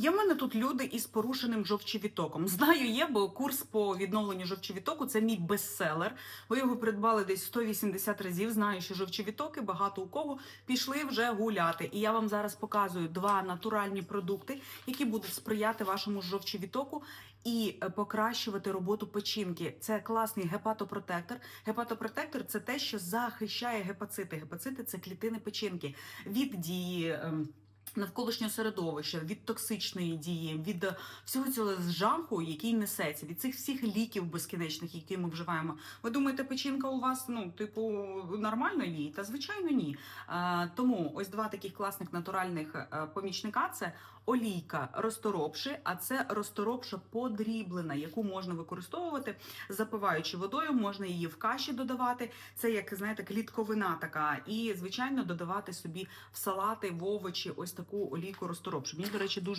Є в мене тут люди із порушеним жовчовітоком. Знаю, є, бо курс по відновленню жовчовітоку це мій бестселер. Ви його придбали десь 180 разів. Знаю, що жовчовітоки багато у кого пішли вже гуляти. І я вам зараз показую два натуральні продукти, які будуть сприяти вашому жовчовітоку і е, покращувати роботу печінки. Це класний гепатопротектор. Гепатопротектор це те, що захищає гепацити. Гепацити це клітини печінки від дії. Навколишнього середовища, від токсичної дії, від е, всього цього жаху, який несеться, від цих всіх ліків безкінечних, які ми вживаємо. Ви думаєте, печінка у вас ну, типу, нормально їй? Та звичайно, ні. Е, тому ось два таких класних натуральних е, помічника: це олійка розторопши, а це розторопша подріблена, яку можна використовувати, запиваючи водою, можна її в каші додавати. Це як знаєте, клітковина така, і звичайно додавати собі в салати, в овочі, ось таку олійку розторопшу. Мені, до речі, дуже.